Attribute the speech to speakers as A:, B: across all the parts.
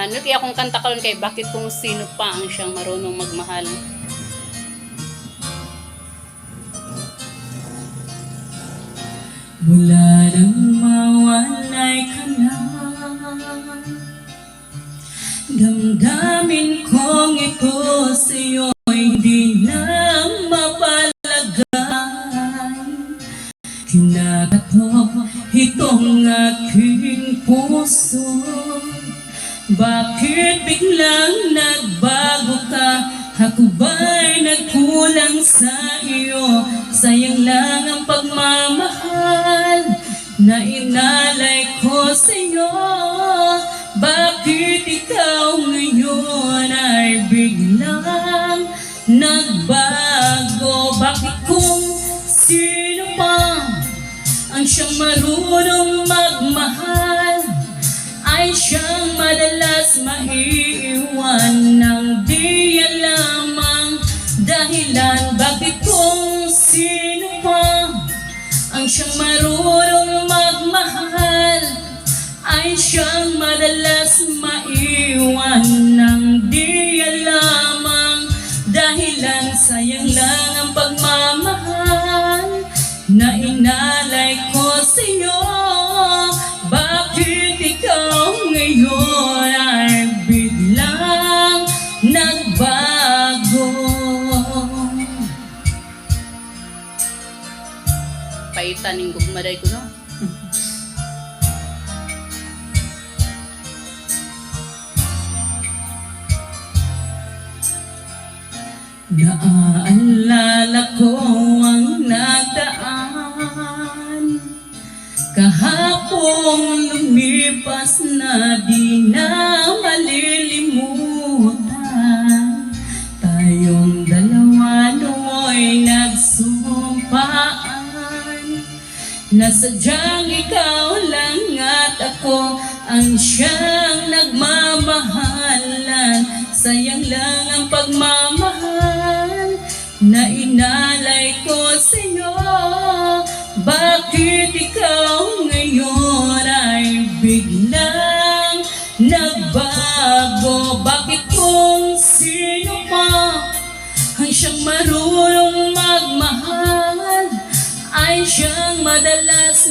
A: Uh, nuti akong kanta karon kay bakit kung sino pa ang siyang marunong magmahal.
B: Mula nang mawalay ka na Damdamin kong ito sa'yo'y di na mapalagay. Kinakato itong aking puso Bakit biglang nagbago ka? Ako ba'y nagkulang sa iyo? Sayang lang ang pagmamahal Na inalay ko sa iyo Bakit ikaw ngayon ay biglang nagbago? Bakit kung sino pa ang siyang marunong magmahal ay siyang madalas maiiwan ng di lamang dahilan. Bakit kung sino pa ang siyang marunong magmahal? Ay siyang madalas maiwan ng di
A: Paitan ning gugmaday ko no.
B: Naaalala ko ang nagdaan Kahapong lumipas na di na malilimutan Tayong dalawa Na sadyang ikaw lang at ako Ang siyang nagmamahalan. Sayang lang ang pagmamahal Na inalay ko sa'yo. Bakit ikaw ngayon ay biglang nagbago? Bakit kung sino pa ang siyang marunong magmahal ay siyang madalas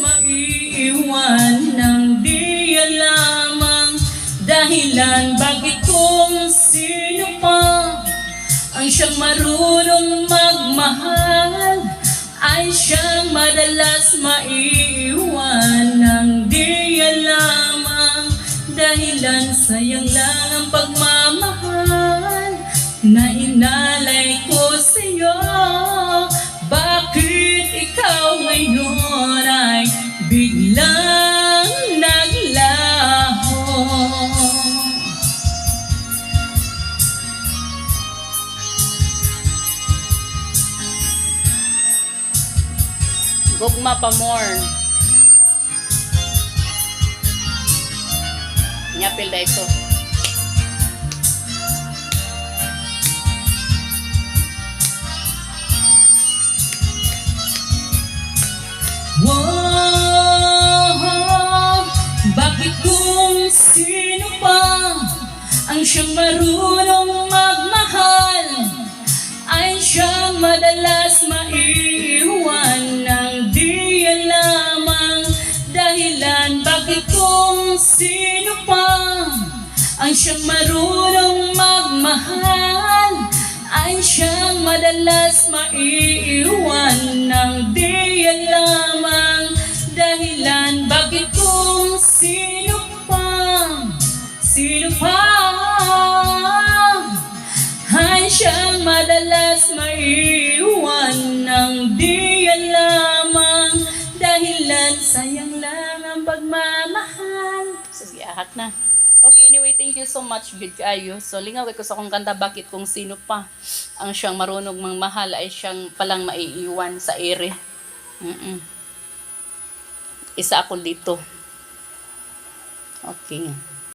B: maiiwan ng di lamang. Dahilan bakit kung sino pa ang siyang marunong magmahal ay siyang madalas maiiwan ng di lamang. Dahilan sayang lang ang pagmamahal na inalay ko sa iyo
A: Gugma pa more. Nyapil da ito.
B: Wow, bakit kung sino pa ang siyang marunong magmahal ay siyang madalas sino pa ang siyang marunong magmahal ay siyang madalas maiiwan ng di lamang. Dahilan bakit kung sino pa sino pa ay siyang madalas maiiwan ng di lamang. Dahilan sayang lang ang pagmamahal
A: Sige, ahak na. Okay, anyway, thank you so much, Big Ayo. So, lingaw ko sa kong kanta, bakit kung sino pa ang siyang marunong mangmahal ay siyang palang maiiwan sa ere. Mm-mm. Isa ako dito. Okay.